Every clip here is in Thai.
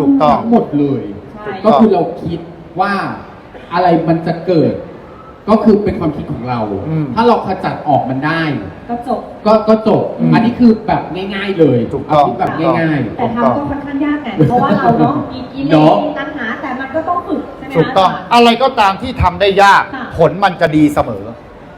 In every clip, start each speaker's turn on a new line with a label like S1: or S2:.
S1: ถูกต้อง
S2: ทั้งหมดเลย
S3: ใช่
S2: ก็คือเราคิดว่าอะไรมันจะเกิด ก็คือเป็นความคิดของเรา
S1: อืม
S2: ถ้าเราขจัดออกมันได้
S3: ก็จบ
S2: ก็ก็จบ
S1: อืม
S2: อันนี้คือแบบง่ายๆเลย
S1: ถูกต้อง
S2: เาคิดแบบง่าย
S3: แต่ทำก็ค่อนข้างยากไงเพราะว่าเราเนาะมีกิเล
S2: เน
S3: ส
S2: อะ
S3: มีตัณหาแต่มันก็ต้องฝึกใช่ไหมคะ
S1: ถูกต้องา
S3: จารย์
S1: อะไรก็ตามที่ทำได้ยาก
S3: ค่ะ
S1: ผลมันจะดีเสมอ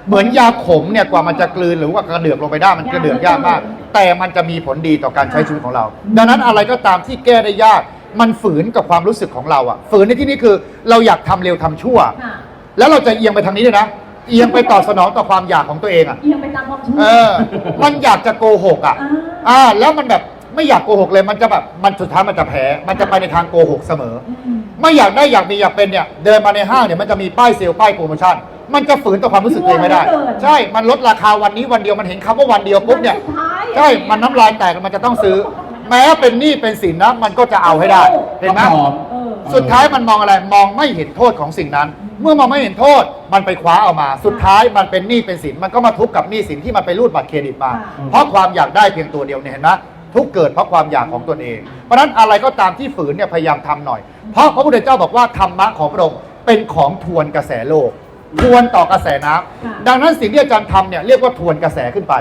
S1: เหมือนยาขมเนี่ยกว่ามันจะกลืนหรือว่ากระเดือกลงไปได้มันกระเดือกยากมาก แต่มันจะมีผลดีต่อการใช้ชีวิตของเรา ดังนั้นอะไรก็ตามที่แก้ได้ยาก มันฝืนกับความรู้สึกของเราอะฝืนในที่นี้คือเราอยากทำเร็วทำชั่ว
S3: ค่ะ
S1: แล้วเราจะเอียงไปทางนี้ด้วยนะ เอียงไปตอบสนองต่อความอยากของตัวเองอะ
S3: เอียงไปตามความชั่ว
S1: เออ มันอยากจะโกหกอะ
S3: อ่า
S1: อ่า แล้วมันแบบไม่อยากโกหกเลย มันจะแบบมันสุดท้ายมันจะแพ้ มันจะไปในทางโกหกเสมอ
S3: ม
S1: ไม่อยากได้อยากมีอยากเป็นเนี่ยเดินมาในห้างเนี่ยมันจะมีป้ายเซลล์ป้ายโปรโมชั่นมันจะฝืนต่อความรู้สึกตัวเองไม่ได้
S3: มั่วเหลือเกิน
S1: ใช่ มันลดราคาวันนี้วันเดียวมันเห็นคำว่าวันเดียวปุ๊บเนี่ย
S3: สุดท้าย
S1: ใช่ มันน้ำลายแตกมันจะต้องซื้อ แม้เป็นหนี้เป็นสินนะ มันก็จะเอาให้ได้
S2: ๆ
S1: เห็นไหม
S2: ก็พร้อม
S3: เออ
S1: สุดท้ายมันมองอะไรมองไม่เห็นโทษของสิ่งนั้น เมื่อมองไม่เห็นโทษมันไปคว้าเอามา สุดท้ายมันเป็นหนี้เป็นสินมันก็มาทุบกับหนี้สินที่มันไปรูดบัตรเครดิตมา
S3: ค่ะ
S1: เพราะความอยากได้เพียงตัวเดียวเนี่ยเห็นไหมทุกเกิดเพราะความอยากของตนเอง เพราะฉะนั้นอะไรก็ตามที่ฝืนเนี่ยพยายามทำหน่อย เพราะพระพุทธเจ้าบอกว่าธรรมะของพระองค์เป็นของทวนกระแสโลก ทวนต่อกระแสน้ำ
S3: ค่ะ
S1: ดังนั้นสิ่งที่อาจารย์ทำเนี่ยเรียกว่าทวนกระแสขึ้นไป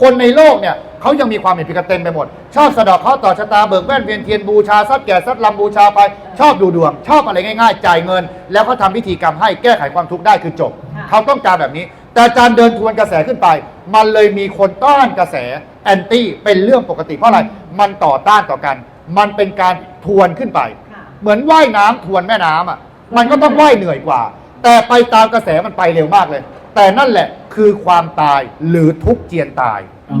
S1: คนในโลกเนี่ยเขายังมีความเห็นผิดกันเต็มไปหมด ชอบสะเดอกเคาะต่อชะตาเบิกแว่นเวียนเทียนบูชาทรัพย์แก่ทรัพย์ลำบูชาไปชอบดูดวง ชอบอะไรง่าย ๆ จ่ายเงิน แล้วเขาทำพิธีกรรมให้แก้ไขความทุกข์ได้คือจบ
S3: ค่ะ
S1: เขาต้องการแบบนี้ แต่อาจารย์เดินทวนกระแสขึ้นไป มันเลยมีคนต้านกระแสแอนตี้เป็นเรื่องปกติเพราะอะไร มันต่อต้านต่อกัน มันเป็นการทวนขึ้นไป
S3: ค่ะ
S1: เหมือนว่ายน้ำทวนแม่น้ำอะ มันก็ต้องว่ายเหนื่อยกว่า แต่ไปตามกระแสมันไปเร็วมากเลย แต่นั่นแหละคือความตายหรือทุกข์เจียนตาย
S2: อ๋อ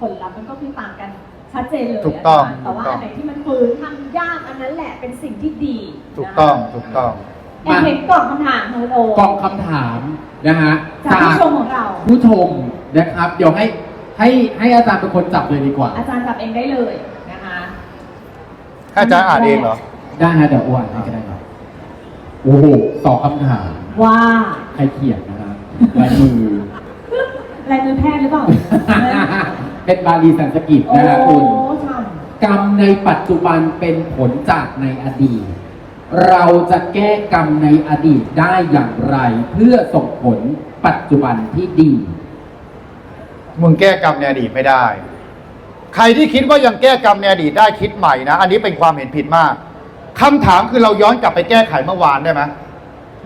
S3: ผลลัพธ์มันก็คือต่างกันชัดเจนเลย
S1: ถูกต้องา
S3: จารย์แต่ว่า
S1: ถูกต้อง
S3: อันไหนที่มันฝืนทำยากอันนั้นแหละเป็นสิ่งที่ดี
S1: ถูกต้องถูกต้อง
S3: แอบเห็นกล่องคำถามของโอก
S2: ล่องคำถามนะฮะ
S3: จากผู้ชมของเรา
S2: ผู้ชมนะครับ เดี๋ยวให้ให้ให้อาจารย์เป็นคนจับเลยดีกว่า
S3: อาจารย์จับเองได้เลยนะคะ
S1: ให้อาจารย์อ่านเองเหรอ
S2: ได้ฮะเดี๋ยวอ้วนให้ก็ได้ครับโอ้โหสองคำถาม
S3: ว่า
S2: ใครเขียนนะครับลายมือ
S3: ลายมือแพทย์หรือเปล่า
S2: เป็นบาลีสันสกฤต
S3: โอ้
S2: นะฮะคุณ
S3: ช่
S2: กรรมในปัจจุบันเป็นผลจากในอดีต เราจะแก้กรรมในอดีตได้อย่างไร เพื่อส่งผลปัจจุบันที่ดี
S1: มึงแก้กรรมในอดีตไม่ได้ ใครที่คิดว่ายังแก้กรรมในอดีตได้คิดใหม่นะ อันนี้เป็นความเห็นผิดมากคำถามคือเราย้อนกลับไปแก้ไขเมื่อวานได้ไหม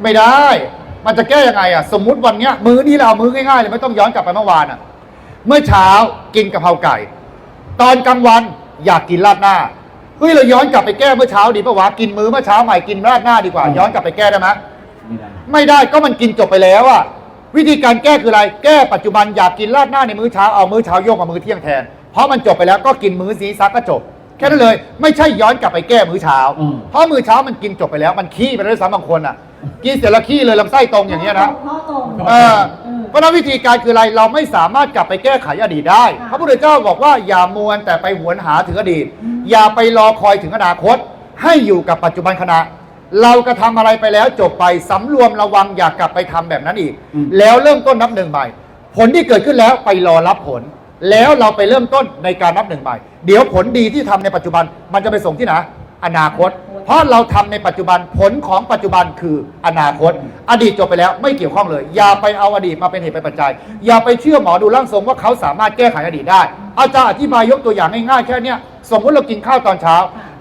S1: ไม่ได้ มันจะแก้ยังไงอะ สมมุติวันเนี้ยมื้อนี้เราเอามื้อง่ายๆเลยไม่ต้องย้อนกลับไปเมื่อวานอะ เมื่อเช้ากินกะเพราไก่ ตอนกลางวันอยากกินราดหน้าเฮ้ยเราย้อนกลับไปแก้เมื่อเช้าดีปะวะกินมื้อเมื่อเช้าใหม่กินราดหน้าดีกว่า ย้อนกลับไปแก้ได้ไหม
S2: ไม่ได้
S1: ไม่ได้ก็มันกินจบไปแล้วอะวิธีการแก้คืออะไร แก้ปัจจุบันอยากกินราดหน้าในมื้อเช้าเอามื้อเช้าโยกมามื้อเที่ยงแทน เพราะมันจบไปแล้วก็กินมื้อสีซักก็จบ แค่นั้นเลย ไม่ใช่ย้อนกลับไปแก้มื้อเช้า
S2: อืม
S1: เพราะมื้อเช้ามันกินจบไปแล้ว มันขี้ไปแล้วด้วยซ้ำบางคนอะ กินเสร็จแล้วขี้เลยลำไส้ตรงอย่างเงี้ยนะ
S3: ข้อตรง
S1: เออเพราะฉะนั้นวิธีการคืออะไรเราไม่สามารถกลับไปแก้ไขอดีตได้
S3: ค่ะ
S1: พระพุทธเจ้าบอกว่าอย่ามวนแต่ไปหวนหาถึงอดีตอย่าไปรอคอยถึงอนาคต ให้อยู่กับปัจจุบันขณะ เรากระทำอะไรไปแล้วจบไปสำรวมระวังอย่ากกลับไปทำแบบนั้นอีก
S2: อืม
S1: แล้วเริ่มต้นนับหนึ่งใหม่ ผลที่เกิดขึ้นแล้วไปรอรับผล แล้วเราไปเริ่มต้นในการนับหนึ่งใหม่ เดี๋ยวผลดีที่ทำในปัจจุบันมันจะไปส่งที่ไหนอนาคต เพราะเราทำในปัจจุบันผลของปัจจุบันคืออนาคต อดีตจบไปแล้วไม่เกี่ยวข้องเลย อย่าไปเอาอดีตมาเป็นเหตุเป็นปัจจัย อย่าไปเชื่อหมอดูร่างทรงว่าเขาสามารถแก้ไขอดีตได้ อาจารย์อธิบายยกตัวอย่างง่ายๆแค่นี้สมมติเรากินข้าวตอนเช้า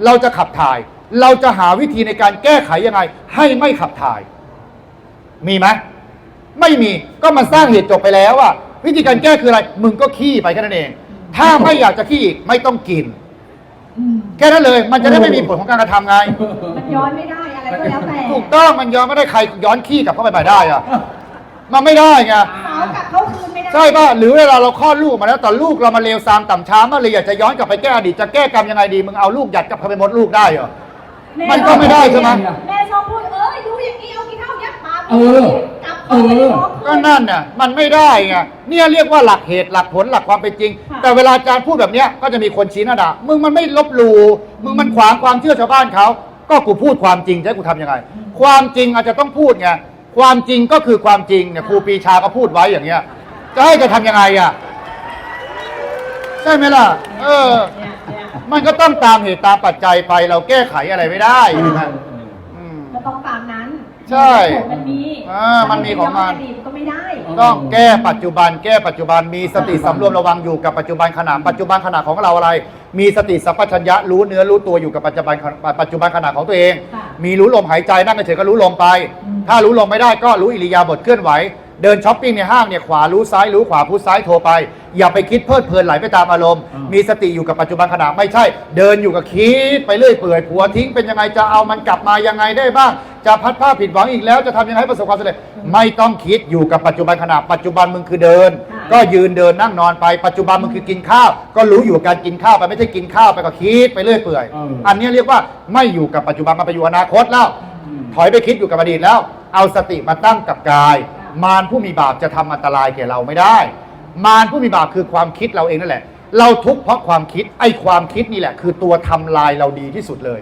S1: เราจะขับถ่าย เราจะหาวิธีในการแก้ไขยังไง ให้ไม่ขับถ่าย มีไหมไม่มีก็มาสร้างเหตุจบไปแล้วอะวิธีการแก้คืออะไร มึงก็ขี้ไปแค่นั้นเอง ถ้าไม่อยากจะขี้อีกไม่ต้องกิน แค่นั้นเลย มันจะได้ไม่มีผลของการกระทำไง
S3: มันย้อนไม่ได้อะไรก็แล้วแต่
S1: ถูกต้องมันย้อนไม่ได้ใครย้อนขี้กลับเข้าไปใหม่ได้อะมันไม่ได้ไง
S3: เสาวกลับเข้าคืนไม่ได้
S1: ใช่ป่ะหรือเวลาเราคลอดลูกมาแล้วแต่ลูกเรามาเลวซามต่ำช้ามากเลยอยากจะย้อนกลับไปแก้อดีตจะแก้กรรมยังไงดีมึงเอาลูกยัดกลับเข้าไปมดลูกได้เหรอมันก็ไม่ได้ใช่ไหม
S3: แม่ชอบพูดเอ้ยดูอย่างนี้เอากินข้าวยัดปาก
S2: เออ
S3: กลับ เข้าไปในท้อง
S1: ก็นั่นน่ะมันไม่ได้ไงเนี่ยเรียกว่าหลักเหตุหลักผลหลักความเป็นจริง
S3: ค่ะ
S1: แต่เวลาอาจารย์พูดแบบเนี้ยก็จะมีคนชี้หน้าด่ามึงมันไม่ลบหลู่มึงมันขวางความเชื่อชาวบ้านเขาก็กูพูดความจริงจะให้กูทำยังไง ความจริงอาจจะต้องพูดไงความจริงก็คือความจริงเนี่ยครูปรีชาก็พูดไว้อย่างเงี้ย จะให้จะทำยังไงอะใช่ไหมล่ะ เออ
S3: เนี่ยเนี่ย
S1: มันก็ต้องตามเหตุตามปัจจัยไปเราแก้ไขอะไรไม่ได้นะอืม
S3: ก็ต้องตามนั้น
S1: ใช่
S3: ผลมันมี
S1: อ่ามันมีของมัน
S3: อดีตก็ไม่ได้
S1: ต้องแก้ปัจจุบัน แก้ปัจจุบันมีสติสำรวมระวังอยู่กับปัจจุบันขณะปัจจุบันขณะของเราอะไร มีสติสัมปชัญญะรู้เนื้อรู้ตัวอยู่กับปัจจุบันปัจจุบันขณะของตัวเอง
S3: ค่ะ
S1: มีรู้ลมหายใจนั่งเฉยๆก็รู้ลมไป
S3: อืม
S1: ถ้ารู้ลมไม่ได้ก็รู้อิริยาบถเคลื่อนไหว เดินช้อปปิ้งในห้างเนี่ยขวารู้ซ้ายรู้ขวาพูดซ้ายโทรไป อย่าไปคิดเพลิดเพลินไหลไปตามอารมณ์
S2: อ่ามี
S1: มีสติอยู่กับปัจจุบันขณะไม่ใช่ เดินอยู่กับคิดไปเรื่อยเปื่อยผัวทิ้งเป็นยังไงจะเอามันกลับมายังไงได้บ้าง จะพัดผ้าผิดหวังอีกแล้วจะทำยังไงให้ประสบความสำเร็จไม่ต้องคิดอยู่กับปัจจุบันขณะปัจจุบันมึงคือเดิน
S3: ค่ะ
S1: ก็ยืนเดินนั่งนอนไปปัจจุบันมึงคือกินข้าว ก็รู้อยู่กับการกินข้าวไปไม่ใช่กินข้าวไปก็คิดไปเรื่อยเปื่อย
S2: เอออั
S1: อันนี้เรียกว่าไม่อยู่กับปัจจุบันมาไปอยู่อนาคตแล้ว
S2: อืม
S1: ถอยไปคิดอยู่กับอดีตแล้ว เอาสติมาตั้งกับกาย มารผู้มีบาปจะทำอันตรายแก่เราไม่ได้ มารผู้มีบาปคือความคิดเราเองนั่นแหละ เราทุกข์เพราะความคิดไอ้ความคิดนี่แหละ คือตัวทำลายเราดีที่สุดเลย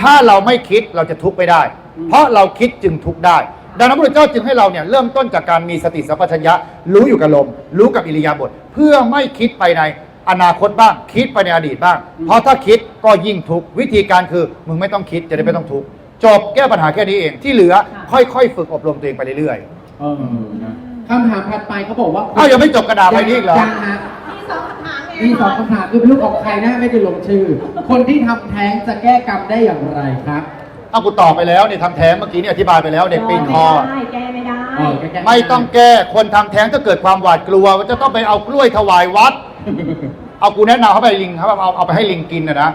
S1: ถ้าเราไม่คิดเราจะทุกข์ไม่ได้ เพราะเราคิดจึงทุกข์ได้ ดังนั้นพระพุทธเจ้าจึงให้เราเนี่ยเริ่มต้นจากการมีสติสัมปชัญญะรู้อยู่กับลม รู้กับอิริยาบถเพื่อไม่คิดไปในอนาคตบ้าง คิดไปในอดีตบ้าง เพราะถ้าคิดก็ยิ่งทุกข์วิธีการคือมึงไม่ต้องคิดจะได้ไม่ต้องทุกข์จบแก้ปัญหาแค่นี้เองที่เหลือค่อยๆ ฝึกอบรมตัวเองไปเรื่อย
S2: เออนะคำถามถัดไปเขาบอกว่า
S1: เอ้ายังไม่จบกระดาษใบนี้อีกเหรอ
S2: ยังฮะ
S3: มีสองคำถามไง
S2: มีสองคำถามคือเป็นลูกของใครนะไม่ได้ลงชื่อ คนที่ทำแท้งจะแก้กรรมได้อย่างไรครับ
S1: ๆเอากูตอบไปแล้วเนี่ยทำแท้งเมื่อกี้เนี่ยอธิบายไปแล้วเด็กปีนคอ
S3: ไม่ได้แก้ไม่ได้
S2: เออแก้
S1: ไม่ต้องแก้คนทำแท้งถ้าเกิดความหวาดกลัวว่าจะต้องไปเอากล้วยถวายวัด เอากูแนะนำเขาไปลิงครับเอาเอาไปให้ลิงกินนะนะ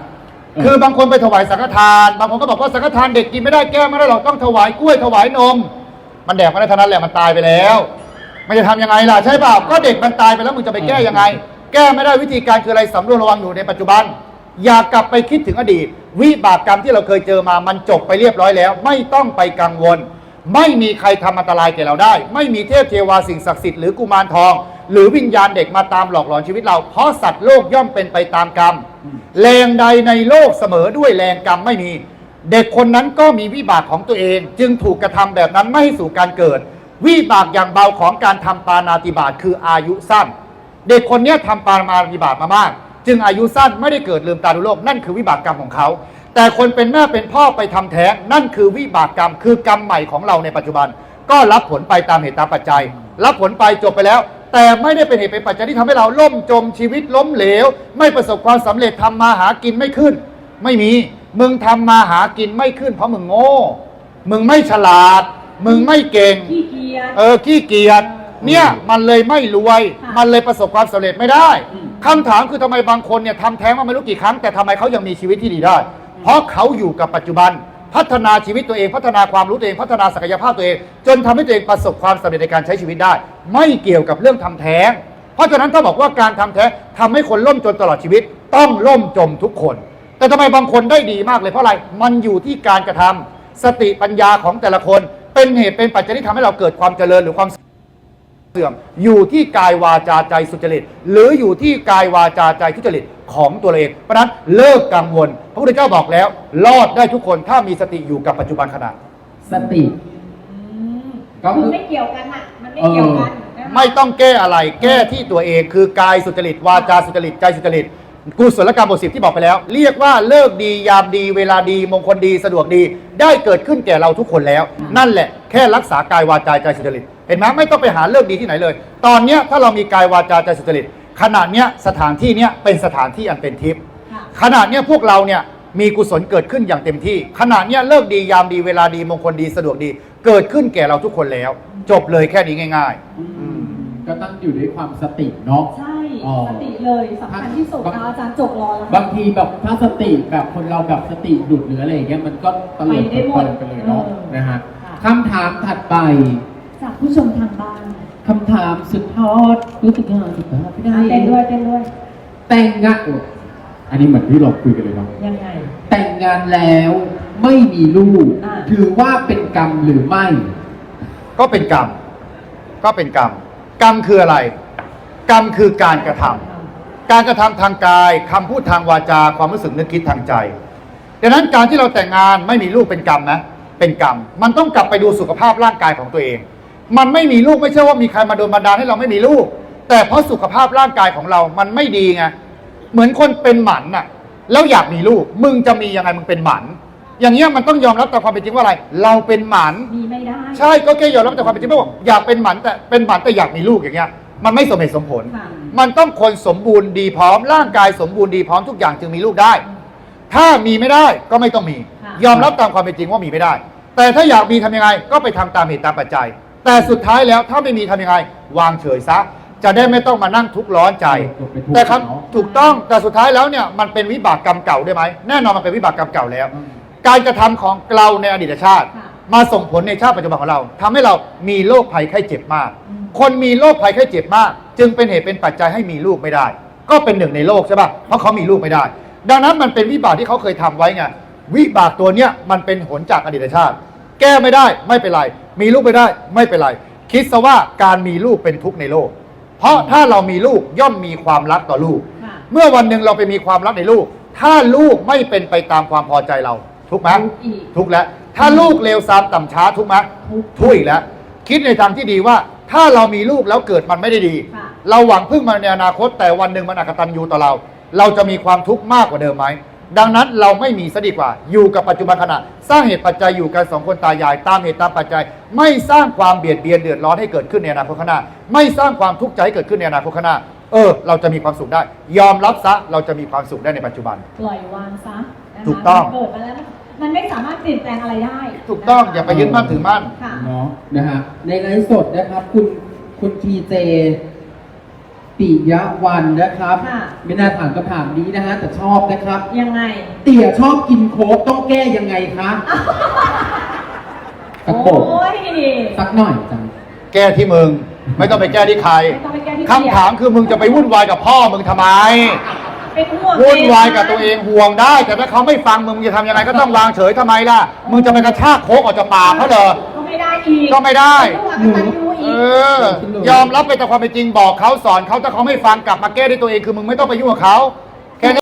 S1: คือบางคนไปถวายสังฆทาน บางคนก็บอกว่าสังฆทานเด็กกินไม่ได้แก้ไม่ได้หรอกต้องถวายกล้วยถวายนม มันแดกไม่ได้เท่านั้นแหละมันตายไปแล้ว มันจะทำยังไงล่ะใช่เปล่าก็เด็กมันตายไปแล้วมึงจะไปแก้ยังไง แก้ไม่ได้วิธีการคืออะไรสำรวจระวังอยู่ในปัจจุบัน อย่ากลับไปคิดถึงอดีต วิบากกรรมที่เราเคยเจอมามันจบไปเรียบร้อยแล้ว ไม่ต้องไปกังวล ไม่มีใครทำอันตรายแก่เราได้ ไม่มีเทพเทวาสิ่งศักดิ์สิทธิ์หรือกุมารทอง หรือวิญญาณเด็กมาตามหลอกหลอนชีวิตเรา เพราะสัตว์โลกย่อมเป็นไปตามกรรมแรงใดในโลกเสมอด้วยแรงกรรมไม่มี เด็กคนนั้นก็มีวิบากของตัวเอง จึงถูกกระทำแบบนั้นไม่ให้สู่การเกิด วิบากอย่างเบาของการทำปานาติบาตคืออายุสั้น เด็กคนนี้ยทำปานาติบาตมามาก จึงอายุสั้นไม่ได้เกิดลืมตาดูโลกนั่นคือวิบากกรรมของเขา แต่คนเป็นแม่เป็นพ่อไปทำแท้งนั่นคือวิบากกรรมคือกรรมใหม่ของเราในปัจจุบัน ก็รับผลไปตามเหตุตามปัจจัย รับผลไปจบไปแล้ว แต่ไม่ได้เป็นเหตุเป็นปัจจัยที่ทำให้เราล่มจมชีวิตล้มเหลว ไม่ประสบความสำเร็จทำมาหากินไม่ขึ้น ไม่มี มึงทำมาหากินไม่ขึ้นเพราะมึงโง่ มึงไม่ฉลาด มึงไม่เก่ง
S3: ขี้เกียจ
S1: เออขี้เกียจเนี่ยมันเลยไม่รวย
S3: ค่ะ
S1: มันเลยประสบความสำเร็จไม่ได้คำถามคือทำไมบางคนเนี่ยทำแท้งมาไม่รู้กี่ครั้ง แต่ทำไมเขายังมีชีวิตที่ดีได้ เพราะเขาอยู่กับปัจจุบัน พัฒนาชีวิตตัวเอง พัฒนาความรู้ตัวเอง พัฒนาศักยภาพตัวเอง จนทำให้ตัวเองประสบความสำเร็จในการใช้ชีวิตได้ ไม่เกี่ยวกับเรื่องทำแท้ง เพราะฉะนั้นถ้าบอกว่าการทำแท้งทำให้คนล่มจนตลอดชีวิต ต้องล่มจมทุกคน แต่ทำไมบางคนได้ดีมากเลยเพราะอะไร มันอยู่ที่การกระทำสติปัญญาของแต่ละคน เป็นเหตุเป็นปัจจัยที่ทำให้เราเกิดความเจริญหรือความเสื่อม อยู่ที่กายวาจาใจสุจริต หรืออยู่ที่กายวาจาใจทุจริตของตัวเราเองเพราะฉะนั้นเลิกกังวล พระพุทธเจ้าบอกแล้ว รอดได้ทุกคนถ้ามีสติอยู่กับปัจจุบันขณะ
S2: สติ
S3: อืม
S2: ก็คือ
S3: มันไม่เกี่ยวกันอะ มันไม่เกี่ยวกันนะคะ
S1: ไม่ต้องแก้อะไรแก้ที่ตัวเองคือกายสุจริต วาจาสุจริตใจสุจริต กุศลกรรมบทสิบที่บอกไปแล้ว เรียกว่าเลิกดียามดีเวลาดีมงคลดีสะดวกดี ได้เกิดขึ้นแก่เราทุกคนแล้ว นั่นแหละแค่รักษากายวาจาใจสุจริตเห็นไหมไม่ต้องไปหาเลิกดีที่ไหนเลย ตอนเนี้ยถ้าเรามีกายวาจาใจสุจริตขณะเนี้ยสถานที่เนี้ยเป็นสถานที่อันเป็นทิพย์
S3: ค่ะ
S1: ขณะเนี้ยพวกเราเนี่ยมีกุศลเกิดขึ้นอย่างเต็มที่ ขณะเนี้ยเลิกดียามดีเวลาดีมงคลดีสะดวกดี เกิดขึ้นแก่เราทุกคนแล้ว จบเลยแค่นี้ง่าย
S2: อืมก็ต้องอยู่ด้วยความสติเนาะ
S3: ใช่
S2: อ๋อ
S3: สติเลยสำคัญที่สุด
S2: บาง
S3: เอาอาจารย์จบรอแล้ว
S2: บางทีแบบถ้าสติแบบคนเราแบบสติหลุดหรืออะไรอย่างเงี้ยมันก็ตะเลิด
S3: ไปได้หมด
S2: ไปเลยเนาะ
S3: เออ
S2: นะฮะ
S3: ค่ะ
S2: คำถามถัดไป
S3: จากผู้ชมทางบ้าน
S2: คำถามสุดฮอตรู้สึกยังไงสุดฮอตไม่ได้
S3: อะเต้นด้วยเต้นด้วย
S2: แต่งงานโอ้อันนี้เหมือนที่เราคุยกันเลยเนาะ
S3: ยังไง
S2: แต่งงานแล้วไม่มีลูก
S3: อ่า
S2: ถือว่าเป็นกรรมหรือไม่
S1: ๆก็เป็นกรรม ก็เป็นกรรม กรรมคืออะไร กรรมคือการกระทำการกระทำทางกายคำพูดทางวาจาความรู้สึกนึกคิดทางใจดังนั้นการที่เราแต่งงานไม่มีลูกเป็นกรรมนะเป็นกรรม มันต้องกลับไปดูสุขภาพร่างกายของตัวเอง มันไม่มีลูกไม่ใช่ว่ามีใครมาโดนบันดาลให้เราไม่มีลูก แต่เพราะสุขภาพร่างกายของเรามันไม่ดีไงเหมือนคนเป็นหมันน่ะแล้วอยากมีลูก มึงจะมียังไงมึงเป็นหมัน อย่างเงี้ยมันต้องยอมรับตามความเป็นจริงว่าอะไร เราเป็นหมัน
S3: มีไม่ได้
S1: ใช่ก็แค่ยอมรับแต่ความเป็นจริงว่าบอกอยากเป็นหมันแต่เป็นหมันแต่อยากมีลูกอย่างเงี้ย มันไม่สมเหตุสมผล
S3: ค่ะ
S1: มันต้องคนสมบูรณ์ดีพร้อม ร่างกายสมบูรณ์ดีพร้อมทุกอย่างจึงมีลูกได้ ถ้ามีไม่ได้ก็ไม่ต้องมี
S3: ค่ะ
S1: ยอมรับตามความเป็นจริงว่ามีไม่ได้ แต่ถ้าอยากมีทำยังไง ก็ไปทำตามเหตุตามปัจจัย แต่สุดท้ายแล้วถ้าไม่มีทำยังไง วางเฉยซะ จะได้ไม่ต้องมานั่งทุกข์ร้อนใจ แต่ครับถูกต้องแต่สุดท้ายแล้วเนี่ยมันเป็นวิบากกรรมเก่าได้ไหมแน่นอนมันเป็นวิบากกรรมเก่าแล้ว การกระทำของเราในอดีตชาติ
S3: ค่ะ
S1: มาส่งผลในชาติปัจจุบันของเราทำให้เรามีโรคภัยไข้เจ็บมาก
S3: อืม
S1: คนมีโรคภัยไข้เจ็บมาก จึงเป็นเหตุเป็นปัจจัยให้มีลูกไม่ได้ ก็เป็นหนึ่งในโลกใช่ป่ะเพราะเขามีลูกไม่ได้ ดังนั้นมันเป็นวิบากที่เขาเคยทำไว้ไงวิบากตัวเนี้ยมันเป็นผลจากอดีตชาติ แก้ไม่ได้ไม่เป็นไร มีลูกไม่ได้ไม่เป็นไร คิดซะว่าการมีลูกเป็นทุกข์ในโลก เพราะถ้าเรามีลูกย่อมมีความรักต่อลูก
S3: ค่ะ
S1: เมื่อวันหนึ่งเราไปมีความรักในลูก ถ้าลูกไม่เป็นไปตามความพอใจเราทุกข์ไหม
S3: ทุกข์อีก
S1: ทุกข์แล้วถ้าลูกเลวซามต่ำช้าทุกข์ไหม
S3: ทุกข์
S1: ทุกข์อีกแล้วคิดในทางที่ดีว่า ถ้าเรามีลูกแล้วเกิดมันไม่ได้ดี
S3: ค่ะ
S1: เราหวังพึ่งมันในอนาคต แต่วันหนึ่งมันอกตันยูต่อเรา เราจะมีความทุกข์มากกว่าเดิมไหม ดังนั้นเราไม่มีซะดีกว่า อยู่กับปัจจุบันขณะ สร้างเหตุปัจจัยอยู่กันสองคนตายาย ตามเหตุตามปัจจัย ไม่สร้างความเบียดเบียนเดือดร้อนให้เกิดขึ้นในอนาคตข้างหน้า ไม่สร้างความทุกข์ใจให้เกิดขึ้นในอนาคตข้างหน้า เออ เราจะมีความสุขได้ ยอมรับซะ เราจะมีความสุขได้ในปัจจุบัน
S3: ปล่อยวางซะนะคะ
S1: ถูกต้อง
S3: มันเกิดมาแล้วมัน ไม่สามารถเปลี่ยนแปลงอะไรได้
S1: ถูกต้องอย่าไปยึดมั่นถือมั่น
S3: ค่ะ
S2: เนาะนะฮะในไลฟ์สดนะครับคุณคุณทีเจปิยะวันนะครับ
S3: ค่ะ
S2: ไม่น่าถามคำถามนี้นะฮะแต่ชอบนะครับ
S3: ยังไง
S2: เตี่ยชอบกินโค้กต้องแก้ยังไงคะตะโกบ
S3: โอ้ย
S2: สักหน่อยจัง
S1: แก้ที่มึง ไม่ต้องไปแก้ที่ใคร
S3: ไม่ต้องไปแก้ที่
S1: คำถามคือมึงจะไปวุ่นวายกับพ่อมึงทำไม
S3: เป็นห่วง
S1: วุ่นวายกับตัวเองห่วงได้ แต่ถ้าเขาไม่ฟังมึงมึงจะทำยังไงก็ต้องวางเฉยทำไมล่ะ มึงจะไปกระชากโคกออกจากปากเขาเหรอ
S3: ก็ไม่ได้อีก
S1: ก็ไม่ได้
S3: หนูตันยู
S1: เอ
S3: อีก
S1: อยอมรับไปแต่ความเป็นจริงบอกเขาสอนเขาถ้าเขาไม่ฟังกลับมาแก้ด้วยตัวเองคือมึงไม่ต้องไปยุ่งกับเขา
S3: อ